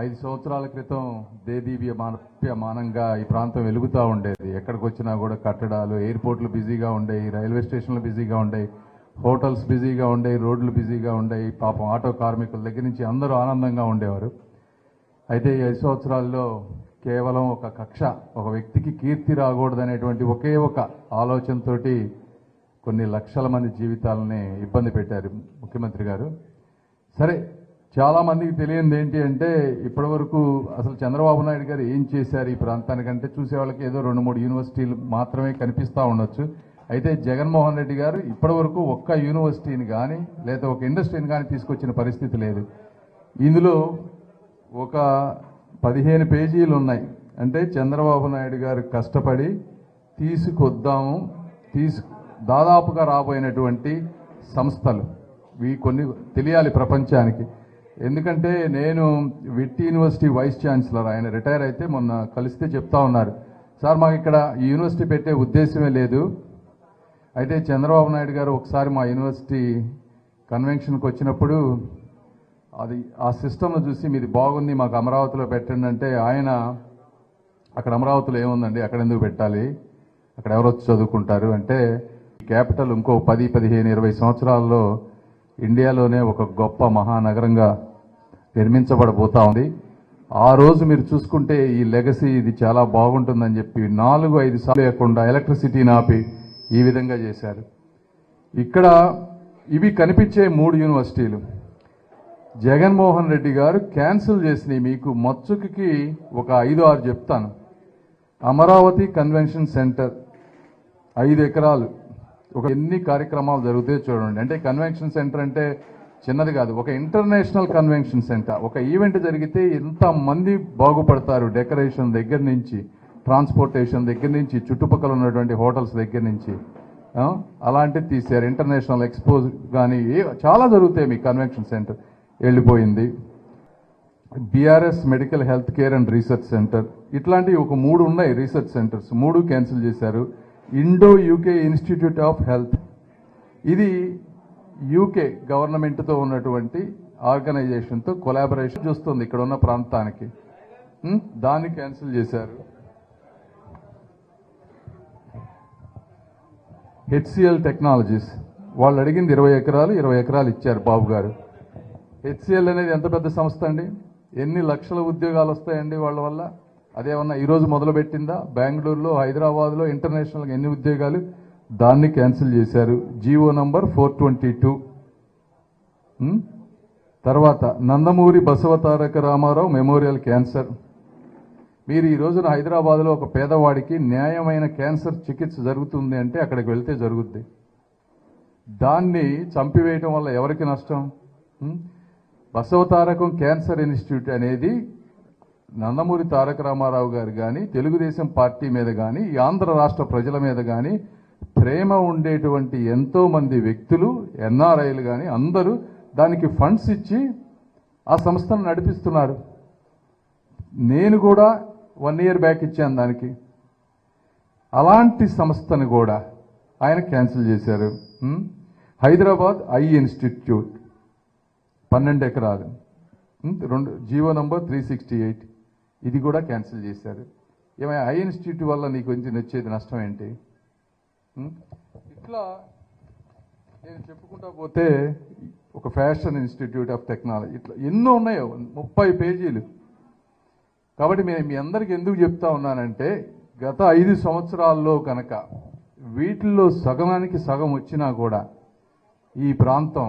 ఐదు సంవత్సరాల క్రితం దేదీవ్య మానప్యమానంగా ఈ ప్రాంతం వెలుగుతూ ఉండేది. ఎక్కడికి వచ్చినా కూడా కట్టడాలు ఎయిర్పోర్ట్లు బిజీగా ఉండేవి రైల్వే స్టేషన్లు బిజీగా ఉండేవి హోటల్స్ బిజీగా ఉండేవి రోడ్లు బిజీగా ఉండేవి పాపం ఆటో కార్మికుల దగ్గర నుంచి అందరూ ఆనందంగా ఉండేవారు. అయితే ఈ ఐదు సంవత్సరాల్లో కేవలం ఒక కక్ష ఒక వ్యక్తికి కీర్తి రాకూడదనేటువంటి ఒకే ఒక ఆలోచనతో కొన్ని లక్షల మంది జీవితాలని ఇబ్బంది పెట్టారు ముఖ్యమంత్రి గారు. సరే చాలా మందికి తెలియంది ఏంటి అంటే ఇప్పటివరకు అసలు చంద్రబాబు నాయుడు గారు ఏం చేశారు ఈ ప్రాంతానికంటే చూసే వాళ్ళకి ఏదో రెండు మూడు యూనివర్సిటీలు మాత్రమే కనిపిస్తూ ఉండొచ్చు. అయితే జగన్మోహన్ రెడ్డి గారు ఇప్పటివరకు ఒక్క యూనివర్సిటీని కానీ లేదా ఒక ఇండస్ట్రీని కానీ తీసుకొచ్చిన పరిస్థితి లేదు. ఇందులో ఒక పదిహేను పేజీలు ఉన్నాయి. అంటే చంద్రబాబు నాయుడు గారు కష్టపడి తీసుకొద్దాము తీసు దాదాపుగా రాబోయినటువంటి సంస్థలు. ఇవి కొన్ని తెలియాలి ప్రపంచానికి. ఎందుకంటే నేను విట్టి యూనివర్సిటీ వైస్ ఛాన్సలర్ ఆయన రిటైర్ అయితే మొన్న కలిస్తే చెప్తా ఉన్నారు. సార్ మాకు ఇక్కడ ఈ యూనివర్సిటీ పెట్టే ఉద్దేశమే లేదు. అయితే చంద్రబాబు నాయుడు గారు ఒకసారి మా యూనివర్సిటీ కన్వెన్షన్కి వచ్చినప్పుడు అది ఆ సిస్టమ్ను చూసి మీది బాగుంది మాకు అమరావతిలో పెట్టండి అంటే ఆయన అక్కడ అమరావతిలో ఏముందండి అక్కడ ఎందుకు పెట్టాలి అక్కడ ఎవరు వచ్చి చదువుకుంటారు అంటే క్యాపిటల్ ఇంకో పది పదిహేను ఇరవై సంవత్సరాల్లో ఇండియాలోనే ఒక గొప్ప మహానగరంగా నిర్మించబడబోతా ఉంది. ఆ రోజు మీరు చూసుకుంటే ఈ లెగసీ ఇది చాలా బాగుంటుందని చెప్పి నాలుగు ఐదు సార్లు లేకుండా ఎలక్ట్రిసిటీని ఆపి ఈ విధంగా చేశారు. ఇక్కడ ఇవి కనిపించే మూడు యూనివర్సిటీలు. జగన్మోహన్ రెడ్డి గారు క్యాన్సిల్ చేసినవి మీకు మచ్చుకి ఒక ఐదు ఆరు చెప్తాను. అమరావతి కన్వెన్షన్ సెంటర్ ఐదు ఎకరాలు. ఒక ఎన్ని కార్యక్రమాలు జరుగుతాయో చూడండి. అంటే కన్వెన్షన్ సెంటర్ అంటే చిన్నది కాదు ఒక ఇంటర్నేషనల్ కన్వెన్షన్ సెంటర్ ఒక ఈవెంట్ జరిగితే ఎంతమంది బాగుపడతారు డెకరేషన్ దగ్గర నుంచి ట్రాన్స్పోర్టేషన్ దగ్గర నుంచి చుట్టుపక్కల ఉన్నటువంటి హోటల్స్ దగ్గర నుంచి. అలాంటివి తీశారు. ఇంటర్నేషనల్ ఎక్స్పోజ్ కానీ చాలా జరుగుతాయి మీ కన్వెన్షన్ సెంటర్ వెళ్ళిపోయింది. BRS medical health care and research centre ఇట్లాంటివి ఒక మూడు ఉన్నాయి రీసెర్చ్ సెంటర్స్ మూడు క్యాన్సిల్ చేశారు. Indo UK institute of health ఇది యూకే గవర్నమెంట్తో ఉన్నటువంటి ఆర్గనైజేషన్తో కొలాబరేషన్ చూస్తుంది ఇక్కడ ఉన్న ప్రాంతానికి. దాన్ని క్యాన్సిల్ చేశారు. హెచ్సిఎల్ టెక్నాలజీస్ వాళ్ళు అడిగింది ఇరవై ఎకరాలు ఇరవై ఎకరాలు ఇచ్చారు బాబు గారు. హెచ్సిఎల్ అనేది ఎంత పెద్ద సంస్థ అండి? ఎన్ని లక్షల ఉద్యోగాలు వస్తాయండి వాళ్ళ వల్ల? అదేమన్నా ఈరోజు మొదలుపెట్టిందా? బెంగళూరులో హైదరాబాద్లో ఇంటర్నేషనల్గా ఎన్ని ఉద్యోగాలు? దాన్ని క్యాన్సిల్ చేశారు. GO number four twenty two. తర్వాత నందమూరి బసవతారక రామారావు మెమోరియల్ క్యాన్సర్. మీరు ఈ రోజున హైదరాబాద్లో ఒక పేదవాడికి న్యాయమైన క్యాన్సర్ చికిత్స జరుగుతుంది అంటే అక్కడికి వెళ్తే జరుగుద్ది. దాన్ని చంపివేయటం వల్ల ఎవరికి నష్టం? బసవతారకం క్యాన్సర్ ఇన్స్టిట్యూట్ అనేది నందమూరి తారక రామారావు గారు కానీ తెలుగుదేశం పార్టీ మీద కానీ ఈ ఆంధ్ర రాష్ట్ర ప్రజల మీద కానీ ప్రేమ ఉండేటువంటి ఎంతోమంది వ్యక్తులు ఎన్ఆర్ఐలు కానీ అందరూ దానికి ఫండ్స్ ఇచ్చి ఆ సంస్థను నడిపిస్తున్నారు. నేను కూడా వన్ ఇయర్ బ్యాక్ ఇచ్చాను దానికి. అలాంటి సంస్థను కూడా ఆయన క్యాన్సిల్ చేశారు. హైదరాబాద్ ఐ ఇన్స్టిట్యూట్ పన్నెండు ఎకరాలు. రెండు GO number three sixty eight. ఇది కూడా క్యాన్సిల్ చేశారు. ఏమైనా ఐ ఇన్స్టిట్యూట్ వల్ల నీకు కొంచెం వచ్చేది నష్టం ఏంటి? Hmm? ఇట్లా నేను చెప్పుకుంటా పోతే ఒక ఫ్యాషన్ ఇన్స్టిట్యూట్ ఆఫ్ టెక్నాలజీ ఇట్లా ఎన్నో ఉన్నాయో ముప్పై పేజీలు. కాబట్టి నేను మీ అందరికి ఎందుకు చెప్తా ఉన్నానంటే గత ఐదు సంవత్సరాల్లో కనుక వీటిల్లో సగమానికి సగం వచ్చినా కూడా ఈ ప్రాంతం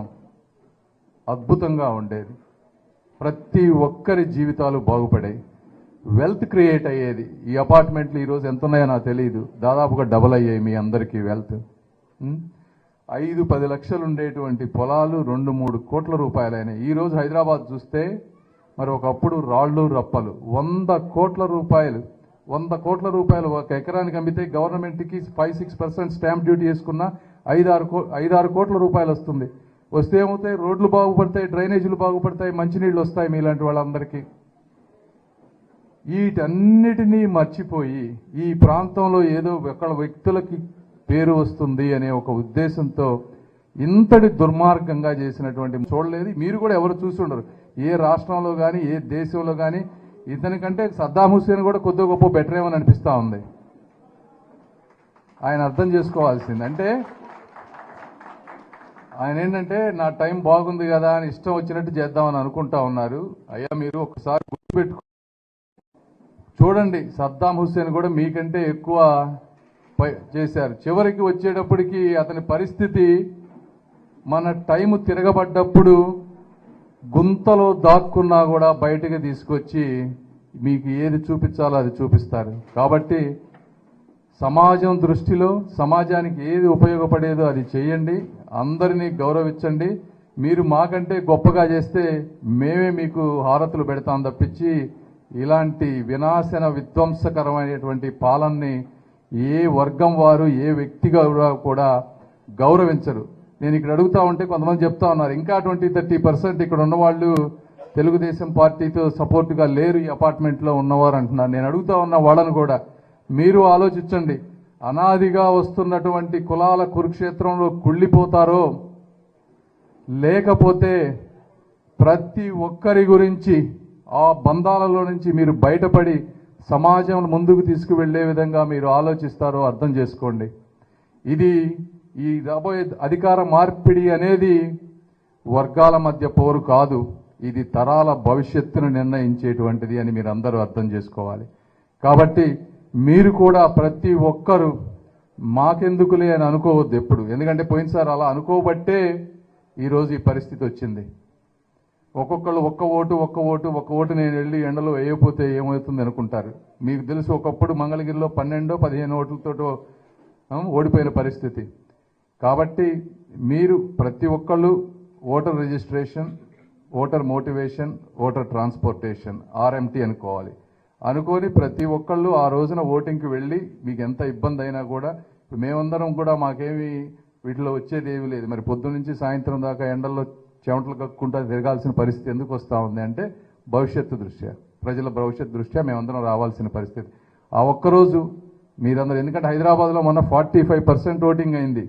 అద్భుతంగా ఉండేది. ప్రతి ఒక్కరి జీవితాలు బాగుపడేవి. వెల్త్ క్రియేట్ అయ్యేది. ఈ అపార్ట్మెంట్లు ఈరోజు ఎంత ఉన్నాయో నాకు తెలియదు దాదాపుగా డబల్ అయ్యాయి మీ అందరికీ వెల్త్. ఐదు పది లక్షలు ఉండేటువంటి పొలాలు రెండు మూడు కోట్ల రూపాయలైనాయి ఈరోజు హైదరాబాద్ చూస్తే మరి ఒకప్పుడు రాళ్ళు రప్పలు. వంద కోట్ల రూపాయలు. వంద కోట్ల రూపాయలు ఒక ఎకరానికి అమ్మితే గవర్నమెంట్కి five six percent stamp duty వేసుకున్న ఐదారు కో ఐదారు కోట్ల రూపాయలు వస్తుంది. వస్తే ఏమవుతాయి? రోడ్లు బాగుపడతాయి డ్రైనేజీలు బాగుపడతాయి మంచినీళ్ళు వస్తాయి మీలాంటి వాళ్ళందరికీ. వీటన్నిటినీ మర్చిపోయి ఈ ప్రాంతంలో ఏదో ఎక్కడ వ్యక్తులకి పేరు వస్తుంది అనే ఒక ఉద్దేశంతో ఇంతటి దుర్మార్గంగా చేసినటువంటి చూడలేదు. మీరు కూడా ఎవరు చూసి ఉండరు. ఏ రాష్ట్రంలో కానీ ఏ దేశంలో కానీ ఇతనికంటే సద్దాం హుస్సేన్ కూడా కొద్దిగా గొప్ప బెటర్ ఏమని అనిపిస్తూ ఉంది. ఆయన అర్థం చేసుకోవాల్సింది. అంటే ఆయన ఏంటంటే నా టైం బాగుంది కదా అని ఇష్టం వచ్చినట్టు చేద్దామని అనుకుంటా ఉన్నారు. అయ్యా మీరు ఒకసారి గుర్తుపెట్టుకో చూడండి సద్దాం హుస్సేన్ కూడా మీకంటే ఎక్కువ పై- చేశారు. చివరికి వచ్చేటప్పటికి అతని పరిస్థితి మన టైం తిరగబడ్డప్పుడు గుంతలో దాక్కున్నా కూడా బయటకు తీసుకొచ్చి మీకు ఏది చూపించాలో అది చూపిస్తారు. కాబట్టి సమాజం దృష్టిలో సమాజానికి ఏది ఉపయోగపడేదో అది చేయండి అందరినీ గౌరవించండి. మీరు మాకంటే గొప్పగా చేస్తే మేమే మీకు హారతులు పెడతాం తప్పించి ఇలాంటి వినాశన విధ్వంసకరమైనటువంటి పాలనని ఏ వర్గం వారు ఏ వ్యక్తిగా కూడా గౌరవించరు. నేను ఇక్కడ అడుగుతా ఉంటే కొంతమంది చెప్తా ఉన్నారు ఇంకా ట్వంటీ థర్టీ పర్సెంట్ ఇక్కడ ఉన్నవాళ్ళు తెలుగుదేశం పార్టీతో సపోర్ట్గా లేరు ఈ అపార్ట్మెంట్లో ఉన్నవారు అంటున్నారు. నేను అడుగుతా ఉన్న వాళ్ళని కూడా మీరు ఆలోచించండి. అనాదిగా వస్తున్నటువంటి కులాల కురుక్షేత్రంలో కుళ్ళిపోతారో లేకపోతే ప్రతి ఒక్కరి గురించి ఆ బంధాలలో నుంచి మీరు బయటపడి సమాజం ముందుకు తీసుకువెళ్ళే విధంగా మీరు ఆలోచిస్తారో అర్థం చేసుకోండి. ఇది ఈ రాబోయే అధికార మార్పిడి అనేది వర్గాల మధ్య పోరు కాదు ఇది తరాల భవిష్యత్తును నిర్ణయించేటువంటిది అని మీరు అందరూ అర్థం చేసుకోవాలి. కాబట్టి మీరు కూడా ప్రతి ఒక్కరూ మాకెందుకులే అని అనుకోవద్దు ఎప్పుడు. ఎందుకంటే పోయినసారి అలా అనుకోబట్టే ఈరోజు ఈ పరిస్థితి వచ్చింది. ఒక్కొక్కళ్ళు ఒక్క ఓటు ఒక్క ఓటు ఒక్క ఓటు నేను వెళ్ళి ఎండలో వేయకపోతే ఏమవుతుంది అనుకుంటారు? మీకు తెలుసు ఒకప్పుడు మంగళగిరిలో పన్నెండో పదిహేను ఓట్లతో ఓడిపోయిన పరిస్థితి. కాబట్టి మీరు ప్రతి ఒక్కళ్ళు voter registration voter motivation voter transportation RMT అనుకోవాలి. అనుకొని ప్రతి ఒక్కళ్ళు ఆ రోజున ఓటింగ్కి వెళ్ళి మీకు ఎంత ఇబ్బంది అయినా కూడా మేమందరం కూడా మాకేమి వీటిలో వచ్చేది ఏమీ లేదు. మరి పొద్దు నుంచి సాయంత్రం దాకా ఎండల్లో చెమటలు కక్కుంటా తిరగాల్సిన పరిస్థితి ఎందుకు వస్తూ ఉంది అంటే భవిష్యత్తు దృష్ట్యా. ప్రజల భవిష్యత్తు దృష్ట్యా మేమందరం రావాల్సిన పరిస్థితి. ఆ ఒక్కరోజు మీరందరూ ఎందుకంటే హైదరాబాద్లో మొన్న ఫార్టీ ఫైవ్ పర్సెంట్ ఓటింగ్ అయింది.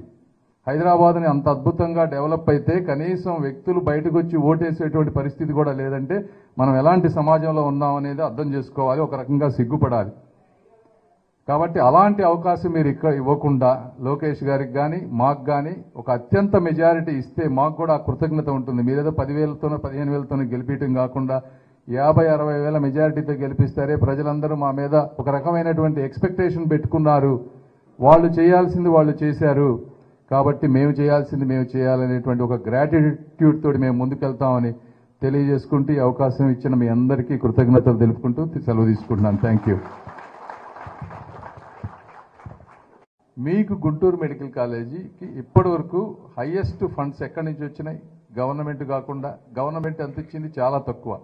హైదరాబాద్ని అంత అద్భుతంగా డెవలప్ అయితే కనీసం వ్యక్తులు బయటకు వచ్చి ఓటేసేటువంటి పరిస్థితి కూడా లేదంటే మనం ఎలాంటి సమాజంలో ఉన్నాం అనేది అర్థం చేసుకోవాలి ఒక రకంగా సిగ్గుపడాలి. కాబట్టి అలాంటి అవకాశం మీరు ఇక్కడ ఇవ్వకుండా లోకేష్ గారికి కానీ మాకు కానీ ఒక అత్యంత మెజారిటీ ఇస్తే మాకు కూడా కృతజ్ఞత ఉంటుంది. మీరేదో పదివేలతోనో పదిహేను వేలతోనో గెలిపించడం కాకుండా యాభై అరవై వేల మెజారిటీతో గెలిపిస్తారే ప్రజలందరూ మా మీద ఒక రకమైనటువంటి ఎక్స్పెక్టేషన్ పెట్టుకున్నారు. వాళ్ళు చేయాల్సింది వాళ్ళు చేశారు. కాబట్టి మేము చేయాల్సింది మేము చేయాలనేటువంటి ఒక గ్రాటిట్యూడ్ తోటి మేము ముందుకెళ్తామని తెలియజేసుకుంటూ ఈ అవకాశం ఇచ్చిన మీ అందరికీ కృతజ్ఞతలు తెలుపుకుంటూ సెలవు తీసుకుంటున్నాను. థ్యాంక్ యూ మీకు గుంటూరు మెడికల్ కాలేజీకి ఇప్పటి వరకు హయ్యెస్ట్ ఫండ్స్ ఎక్కడి నుంచి వచ్చినాయి? గవర్నమెంట్ కాకుండా. గవర్నమెంట్ ఎంత ఇచ్చింది? చాలా తక్కువ.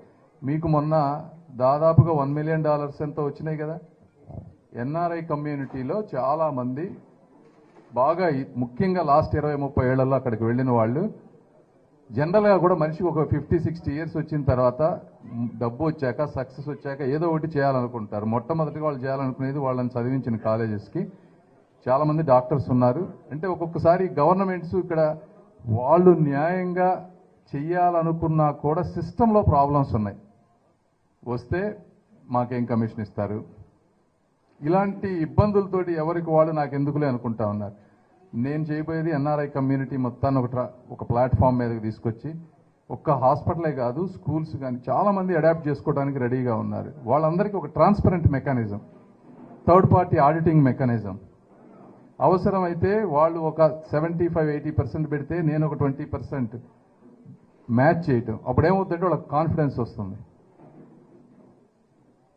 మీకు మొన్న దాదాపుగా వన్ మిలియన్ డాలర్స్ ఎంత వచ్చినాయి కదా? ఎన్ఆర్ఐ కమ్యూనిటీలో చాలామంది బాగా ముఖ్యంగా లాస్ట్ ఇరవై ముప్పై ఏళ్ళలో అక్కడికి వెళ్ళిన వాళ్ళు జనరల్గా కూడా మనిషికి ఒక ఫిఫ్టీ సిక్స్టీ ఇయర్స్ వచ్చిన తర్వాత డబ్బు వచ్చాక సక్సెస్ వచ్చాక ఏదో ఒకటి చేయాలనుకుంటారు. మొట్టమొదటిగా వాళ్ళు చేయాలనుకునేది వాళ్ళని చదివించిన కాలేజెస్కి. చాలామంది డాక్టర్స్ ఉన్నారు. అంటే ఒక్కొక్కసారి గవర్నమెంట్స్ ఇక్కడ వాళ్ళు న్యాయంగా చెయ్యాలనుకున్నా కూడా సిస్టంలో ప్రాబ్లమ్స్ ఉన్నాయి. వస్తే మాకేం కమిషన్ ఇస్తారు? ఇలాంటి ఇబ్బందులతోటి ఎవరికి వాళ్ళు నాకు ఎందుకులే అనుకుంటా ఉన్నారు. నేను చేయబోయేది ఎన్ఆర్ఐ కమ్యూనిటీ మొత్తాన్ని ఒక ట్రా- ఒక ప్లాట్ఫామ్ మీదకి తీసుకొచ్చి ఒక్క హాస్పిటలే కాదు స్కూల్స్ కానీ చాలామంది అడాప్ట్ చేసుకోవడానికి రెడీగా ఉన్నారు. వాళ్ళందరికీ ఒక transparent mechanism third party auditing mechanism. అవసరమైతే వాళ్ళు ఒక సెవెంటీ ఫైవ్ ఎయిటీ పర్సెంట్ పెడితే నేను ఒక ట్వంటీ పర్సెంట్ మ్యాచ్ చేయటం. అప్పుడు ఏమవుతుందంటే వాళ్ళకి కాన్ఫిడెన్స్ వస్తుంది.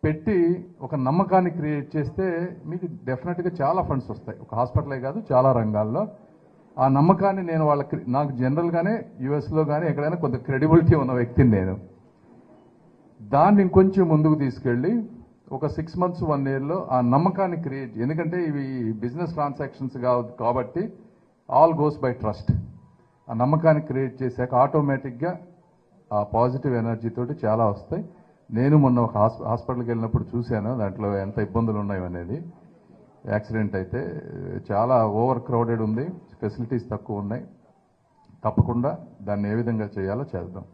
పెట్టి ఒక నమ్మకాన్ని క్రియేట్ చేస్తే మీకు డెఫినెట్గా చాలా ఫండ్స్ వస్తాయి. ఒక హాస్పిటలే కాదు చాలా రంగాల్లో. ఆ నమ్మకాన్ని నేను వాళ్ళకి నాకు జనరల్గానే యుఎస్లో కానీ ఎక్కడైనా కొంత క్రెడిబిలిటీ ఉన్న వ్యక్తిని నేను దాన్ని ఇంకొంచెం ముందుకు తీసుకెళ్ళి ఒక సిక్స్ మంత్స్ వన్ ఇయర్లో ఆ నమ్మకాన్ని క్రియేట్ ఎందుకంటే ఇవి బిజినెస్ ట్రాన్సాక్షన్స్ కాబట్టి ఆల్ గోస్ బై ట్రస్ట్ ఆ నమ్మకాన్ని క్రియేట్ చేశాక ఆటోమేటిక్గా ఆ పాజిటివ్ ఎనర్జీ తోటి చాలా వస్తాయి. నేను మొన్న ఒక హాస్ హాస్పిటల్కి వెళ్ళినప్పుడు చూశాను దాంట్లో ఎంత ఇబ్బందులు ఉన్నాయి అనేది. యాక్సిడెంట్ అయితే చాలా ఓవర్ క్రౌడెడ్ ఉంది ఫెసిలిటీస్ తక్కువ ఉన్నాయి. తప్పకుండా దాన్ని ఏ విధంగా చేయాలో చేద్దాం.